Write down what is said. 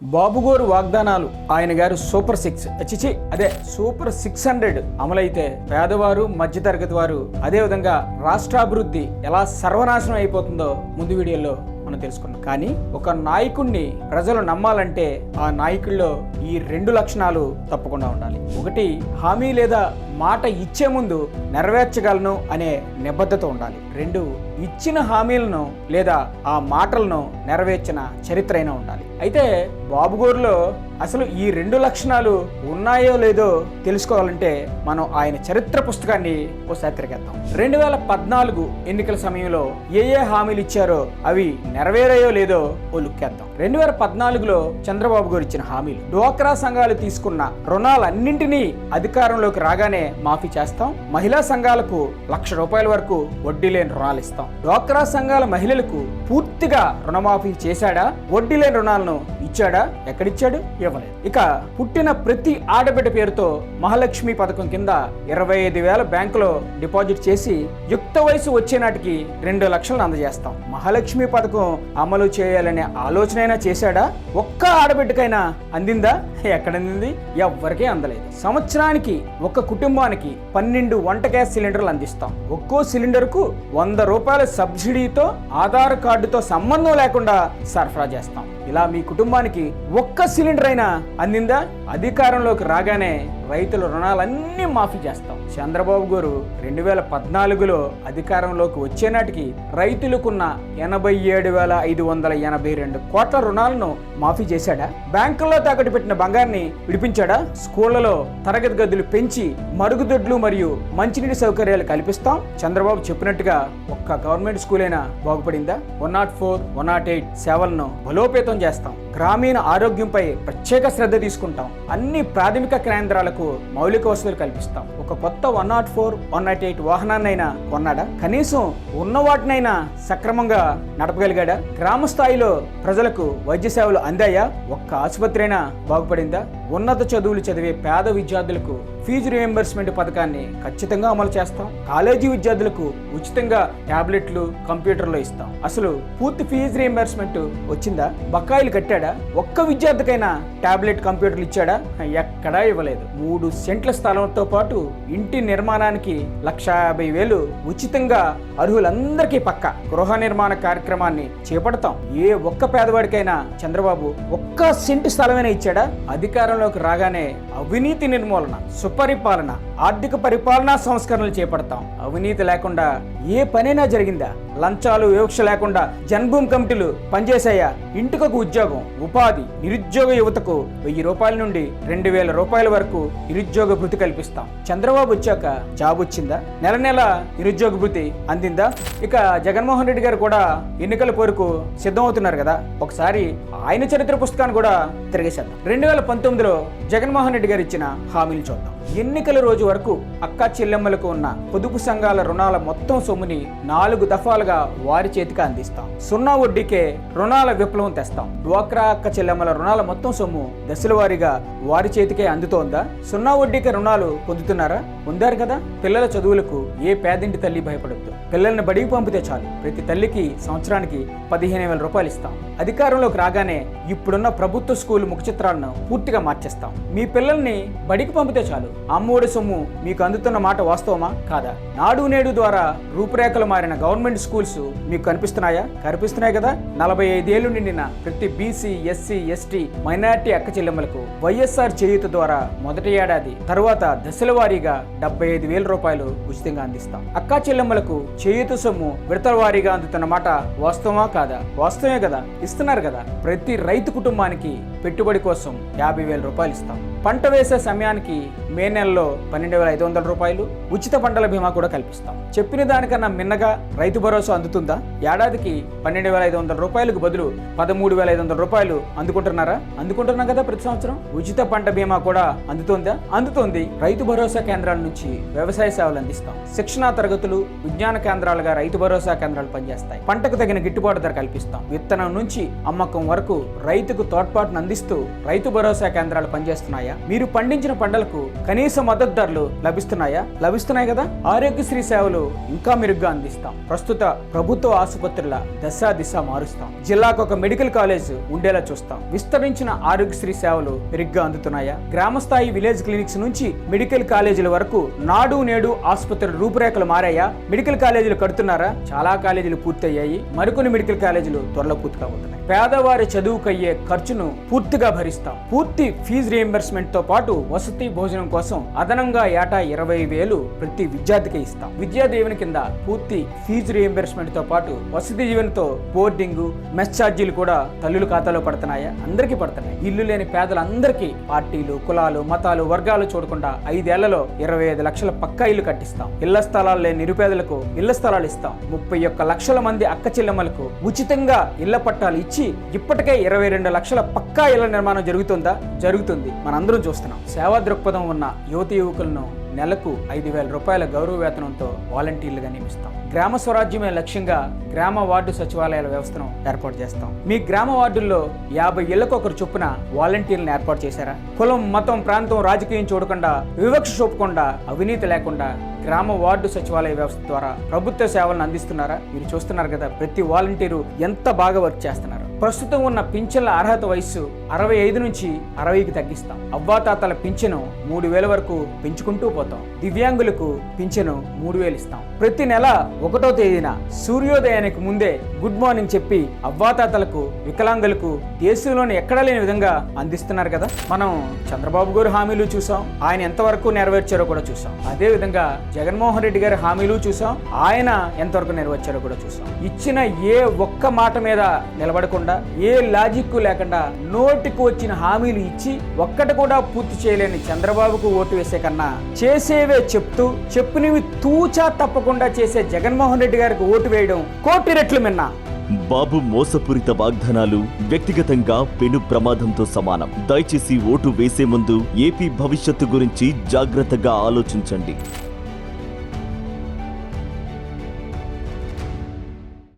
బాబుగోరు వాగ్దానాలు ఆయన గారు సూపర్ సిక్స్. చిచి అదే సూపర్ సిక్స్ హండ్రెడ్ అమలైతే పేదవారు మధ్యతరగతి వారు అదే విధంగా రాష్ట్రాభివృద్ధి ఎలా సర్వనాశనం అయిపోతుందో ముందు వీడియోలో మనం తెలుసుకున్నాం. కానీ ఒక నాయకుడిని ప్రజలు నమ్మాలంటే ఆ నాయకుల్లో ఈ రెండు లక్షణాలు తప్పకుండా ఉండాలి. ఒకటి హామీ లేదా మాట ఇచ్చే ముందు నెరవేర్చగలను అనే నిబద్ధత ఉండాలి. రెండు ఇచ్చిన హామీలను లేదా ఆ మాటలను నెరవేర్చిన చరిత్ర అయినా ఉండాలి. అయితే బాబుగోరులో అసలు ఈ రెండు లక్షణాలు ఉన్నాయో లేదో తెలుసుకోవాలంటే మనం ఆయన చరిత్ర పుస్తకాన్ని ఒకసారి తిరిగేద్దాం. రెండు వేల పద్నాలుగు ఎన్నికల సమయంలో ఏ ఏ హామీలు ఇచ్చారో అవి నెరవేరాయో లేదో ఓ లుక్కేద్దాం రెండు వేల పద్నాలుగులో చంద్రబాబు గారు ఇచ్చిన హామీలు. డ్వాక్రా సంఘాలు తీసుకున్న రుణాలన్నింటినీ అధికారంలోకి రాగానే మాఫీ చేస్తాం. మహిళా సంఘాలకు లక్ష రూపాయల వరకు వడ్డీ లేని రుణాలు ఇస్తాం. డ్వాక్రా సంఘాల మహిళలకు పూర్తిగా రుణమాఫీ చేశాడా? వడ్డీ లేని రుణాలను ఇచ్చాడా? ఎక్కడిచ్చాడు? ఇవ్వలేదు. ఇక పుట్టిన ప్రతి ఆడబిడ్డ పేరుతో మహాలక్ష్మి పథకం కింద ఇరవై ఐదు వేల బ్యాంకులో డిపాజిట్ చేసి యుక్త వయసు వచ్చే నాటికి రెండు లక్షలను అందజేస్తాం. మహాలక్ష్మి పథకం అమలు చేయాలనే ఆలోచన చేశాడా? ఒక్క ఆడబిడ్డకైనా అందిందా? ఎక్కడ అందింది? ఎవ్వరికీ అందలేదు. సంవత్సరానికి ఒక కుటుంబానికి పన్నెండు వంట గ్యాస్ సిలిండర్లు అందిస్తాం. ఒక్కో సిలిండర్కు వంద రూపాయల సబ్సిడీతో ఆధార్ కార్డుతో సంబంధం లేకుండా సరఫరా చేస్తాం. ఇలా మీ కుటుంబానికి ఒక్క సిలిండర్ అయినా అందిందా? అధికారంలోకి రాగానే రైతుల రుణాలన్నీ మాఫీ చేస్తాం. చంద్రబాబు గారు రెండు వేల పద్నాలుగులో అధికారంలోకి వచ్చేనాటికి రైతులకున్న ఎనభై ఏడు వేల ఐదు వందల ఎనభై రెండు కోట్ల రుణాలను మాఫీ చేశాడా? బ్యాంకుల్లో తాకట్టు పెట్టిన బంగారాన్ని విడిపించాడా? స్కూళ్ళలో తరగతి గదులు పెంచి మరుగుదొడ్లు మరియు మంచినీటి సౌకర్యాలు కల్పిస్తాం? చంద్రబాబు చెప్పినట్టుగా ఒక్క గవర్నమెంట్ స్కూల్ అయినా బాగుపడిందా? One nought four one nought eight సేవలను బలోపేతం చేస్తాం. గ్రామీణ ఆరోగ్యంపై ప్రత్యేక శ్రద్ధ తీసుకుంటాం. అన్ని ప్రాథమిక కేంద్రాలకు మౌలిక వసతులు కల్పిస్తాం. ఒక కొత్త one nought four one nought eight వాహనాన్నైనా కొన్నాడా? కనీసం ఉన్న వాటినైనా సక్రమంగా నడపగలిగాడా? గ్రామ స్థాయిలో ప్రజలకు వైద్య సేవలు అందాయా? ఒక్క ఆసుపత్రి అయినా బాగుపడిందా? ఉన్నత చదువులు చదివే పేద విద్యార్థులకు ఫీజు రియంబర్స్మెంట్ పథకాన్ని ఖచ్చితంగా అమలు చేస్తాం. కాలేజీ విద్యార్థులకు ఉచితంగా టాబ్లెట్లు కంప్యూటర్లు ఇస్తాం. అసలు పూర్తి ఫీజు రియంబర్స్మెంట్ వచ్చిందా? బకాయిలు కట్టాడా? ఒక్క విద్యార్థికైనా టాబ్లెట్ కంప్యూటర్లు ఇచ్చాడా? ఎక్కడా ఇవ్వలేదు. మూడు సెంట్ల స్థలంతో పాటు ఇంటి నిర్మాణానికి లక్ష యాభై వేలు ఉచితంగా అర్హులందరికీ పక్క గృహ నిర్మాణ కార్యక్రమాన్ని చేపడతాం. ఏ ఒక్క పేదవాడికైనా చంద్రబాబు ఒక్క సెంటు స్థలమైనా ఇచ్చాడా? అధికారం అధికారంలోకి రాగానే అవినీతి నిర్మూలన సుపరిపాలన ఆర్థిక పరిపాలనా సంస్కరణలు చేపడతాం. అవినీతి లేకుండా ఏ పనైనా జరిగిందా? లంచాలు వివక్ష లేకుండా జన్భూమి కమిటీలు పనిచేశాయా? ఇంటికొక ఉద్యోగం ఉపాధి నిరుద్యోగ యువతకు వెయ్యి రూపాయల నుండి రెండు వేల రూపాయల వరకు నిరుద్యోగ భృతి కల్పిస్తాం. చంద్రబాబు వచ్చాక జాబ్ వచ్చిందా? నెల నెల నిరుద్యోగ భృతి అందిందా? ఇక జగన్మోహన్ రెడ్డి గారు కూడా ఎన్నికల పోరుకు సిద్ధమవుతున్నారు కదా. ఒకసారి ఆయన చరిత్ర పుస్తకాన్ని కూడా తిరిగేసేద్దాం. రెండు వేల పంతొమ్మిదిలో జగన్మోహన్ రెడ్డి గారు ఇచ్చిన హామీలు చూద్దాం. ఎన్నికల రోజు వరకు అక్క చెల్లెమ్మలకు ఉన్న పొదుపు సంఘాల రుణాల మొత్తం సొమ్ముని నాలుగు దఫాలుగా వారి చేతికి అందిస్తాం. సున్నా వడ్డీకే రుణాల విప్లవం తెస్తాం. డ్వాక్రా అక్క చెల్లెమ్మల రుణాల మొత్తం సొమ్ము దశల వారీగా వారి చేతికే అందుతోందా? సున్నా వడ్డీకే రుణాలు పొందుతున్నారా? పొందారు కదా? పిల్లల చదువులకు ఏ పేదింటి తల్లి భయపడద్దు. పిల్లల్ని బడికి పంపితే చాలు. ప్రతి తల్లికి సంవత్సరానికి పదిహేను వేల రూపాయలు ఇస్తాం. అధికారంలోకి రాగానే ఇప్పుడున్న ప్రభుత్వ స్కూల్ ముఖ చిత్రాలను పూర్తిగా మార్చేస్తాం. మీ పిల్లల్ని బడికి పంపితే చాలు. అమ్మఒడి సొమ్ము మీకు అందుతున్న మాట వాస్తవమా? కాదా? నాడు నేడు ద్వారా రూపురేఖలు మారిన గవర్నమెంట్ స్కూల్ స్కూల్స్ మీకు కనిపిస్తున్నాయా? కనిపిస్తున్నాయి కదా? నలభై ఐదేళ్ళు నిండిన ప్రతి బీసీ ఎస్సీ ఎస్టీ మైనార్టీ అక్క చెల్లెమ్మలకు వైఎస్ఆర్ చేయూత ద్వారా మొదటి ఏడాది తర్వాత దశల వారీగా డెబ్బై ఐదు వేల రూపాయలు ఉచితంగా అందిస్తాం. అక్క చెల్లెమ్మలకు చేయూత సొమ్ము విడతల వారీగా అందుతున్న మాట వాస్తవమా కాదా? వాస్తవమే కదా? ఇస్తున్నారు కదా. ప్రతి రైతు కుటుంబానికి పెట్టుబడి కోసం యాభై వేల రూపాయలు ఇస్తాం. పంట వేసే సమయానికి మే నెలలో పన్నెండు వేల ఐదు వందల రూపాయలు ఉచిత పంటల బీమా కూడా కల్పిస్తాం. చెప్పిన దానికన్నా మిన్నగా రైతు భరోసా అందుతుందా? ఏడాదికి పన్నెండు వేల ఐదు వందల రూపాయలకు బదులు పదమూడు వేల ఐదు వందల రూపాయలు అందుకుంటున్నారా? అందుకుంటున్నాం కదా ప్రతి సంవత్సరం. ఉచిత పంట బీమా కూడా అందుతుందా? అందుతుంది. రైతు భరోసా కేంద్రాల నుంచి వ్యవసాయ సేవలు అందిస్తాం. శిక్షణా తరగతులు విజ్ఞాన కేంద్రాలుగా రైతు భరోసా కేంద్రాలు పనిచేస్తాయి. పంటకు తగిన గిట్టుబాటు ధర కల్పిస్తాం. విత్తనం నుంచి అమ్మకం వరకు రైతుకు తోడ్పాటును అందిస్తూ రైతు భరోసా కేంద్రాలు పనిచేస్తున్నాయా? మీరు పండించిన పంటలకు కనీస మద్దతు ధరలు లభిస్తున్నాయా? లభిస్తున్నాయి కదా. ఆరోగ్యశ్రీ సేవలు ఇంకా మెరుగ్గా అందిస్తాం. ప్రస్తుత ప్రభుత్వ ఆసుపత్రుల దశ దిశ మారుస్తాం. జిల్లాకు ఒక మెడికల్ కాలేజ్ ఉండేలా చూస్తాం. విస్తరించిన ఆరోగ్యశ్రీ సేవలు మెరుగ్గా అందుతున్నాయా? గ్రామ స్థాయి విలేజ్ క్లినిక్స్ నుంచి మెడికల్ కాలేజీల వరకు నాడు నేడు ఆసుపత్రుల రూపురేఖలు మారాయా? మెడికల్ కాలేజీలు కడుతున్నారా? చాలా కాలేజీలు పూర్తయ్యాయి. మరికొన్ని మెడికల్ కాలేజీలు త్వరలో పూర్తి కాబోతున్నాయి. పేదవారి చదువుకయ్యే ఖర్చును పూర్తిగా భరిస్తాం. పూర్తి ఫీజు రియంబర్స్మెంట్ తో పాటు వసతి భోజనం కోసం అదనంగా ఏటా ఇరవై వేలు ప్రతి విద్యార్థికి ఇస్తాం. విద్యా దీవెన కింద పూర్తి ఫీజు రియంబర్స్మెంట్తో పాటు వసతి దీవెనతో బోర్డింగ్ మెస్ ఛార్జీలు కూడా తల్లుల ఖాతాలో పడుతున్నాయా. అందరికీ పడుతున్నాయి. ఇల్లు లేని పేదలందరికీ పార్టీలు కులాలు మతాలు వర్గాలు చూడకుండా ఐదేళ్ళలో ఇరవై ఐదు లక్షల పక్కా ఇల్లు కట్టిస్తాం. ఇళ్ళ స్థలాలు లేని నిరుపేదలకు ఇళ్ళ స్థలాలు ఇస్తాం. ముప్పై ఒక్క లక్షల మంది అక్క చెల్లెమ్మలకు ఉచితంగా ఇళ్ళ పట్టాలు ఇచ్చి ఇప్పటికే ఇరవై రెండు లక్షల పక్కా ఇళ్ళ నిర్మాణం జరుగుతుందా? జరుగుతుంది. మనందరం చూస్తున్నాం. సేవా దృక్పథం ఉన్న యువతి యువకులను నెలకు ఐదు వేల రూపాయల గౌరవ వేతనంతో వాలంటీర్లుగా నియమిస్తాం. గ్రామ స్వరాజ్యమే లక్ష్యంగా గ్రామ వార్డు సచివాలయాల వ్యవస్థను ఏర్పాటు చేస్తాం. మీ గ్రామ వార్డుల్లో యాభై ఇళ్ళకు ఒకరు చొప్పున వాలంటీర్లను ఏర్పాటు చేశారా? కులం మతం ప్రాంతం రాజకీయం చూడకుండా వివక్ష చూపకుండా అవినీతి లేకుండా గ్రామ వార్డు సచివాలయ వ్యవస్థ ద్వారా ప్రభుత్వ సేవలను అందిస్తున్నారా? మీరు చూస్తున్నారు కదా ప్రతి వాలంటీరు ఎంత బాగా వర్క్ చేస్తున్నారు. ప్రస్తుతం ఉన్న పింఛన్ల అర్హత వయస్సు అరవై ఐదు నుంచి అరవైకి తగ్గిస్తాం. అవ్వాతాతల పింఛను మూడు వేల వరకు పెంచుకుంటూ పోతాం. దివ్యాంగులకు పింఛను మూడు వేలు ఇస్తాం. ప్రతి నెల ఒకటో తేదీన సూర్యోదయానికి ముందే గుడ్ మార్నింగ్ చెప్పి అవ్వాతాతలకు వికలాంగులకు దేశంలోని ఎక్కడా లేని విధంగా అందిస్తున్నారు కదా? మనం చంద్రబాబు గారు హామీలు చూసాం. ఆయన ఎంతవరకు నెరవేర్చారో కూడా చూసాం. అదే విధంగా జగన్మోహన్ రెడ్డి గారి హామీలు చూసాం. ఆయన ఎంతవరకు నెరవేర్చారో కూడా చూసాం. ఇచ్చిన ఏ ఒక్క మాట మీద నిలబడకుండా ఏ లాజిక్ లేకుండా నోటికి వచ్చిన హామీలు ఇచ్చి ఒక్కటి కూడా పూర్తి చేయలేని చంద్రబాబుకు ఓటు వేసే కన్నా చేసేవే చెప్తూ చెప్పినవి తూచా తప్పకుండా చేసే జగన్మోహన్ రెడ్డి గారికి ఓటు వేయడం కోటి రెట్లు మిన్నా. బాబు మోసపూరిత వాగ్దానాలు వ్యక్తిగతంగా పెను ప్రమాదంతో సమానం. దయచేసి ఓటు వేసే ముందు ఏపీ భవిష్యత్తు గురించి జాగ్రత్తగా ఆలోచించండి.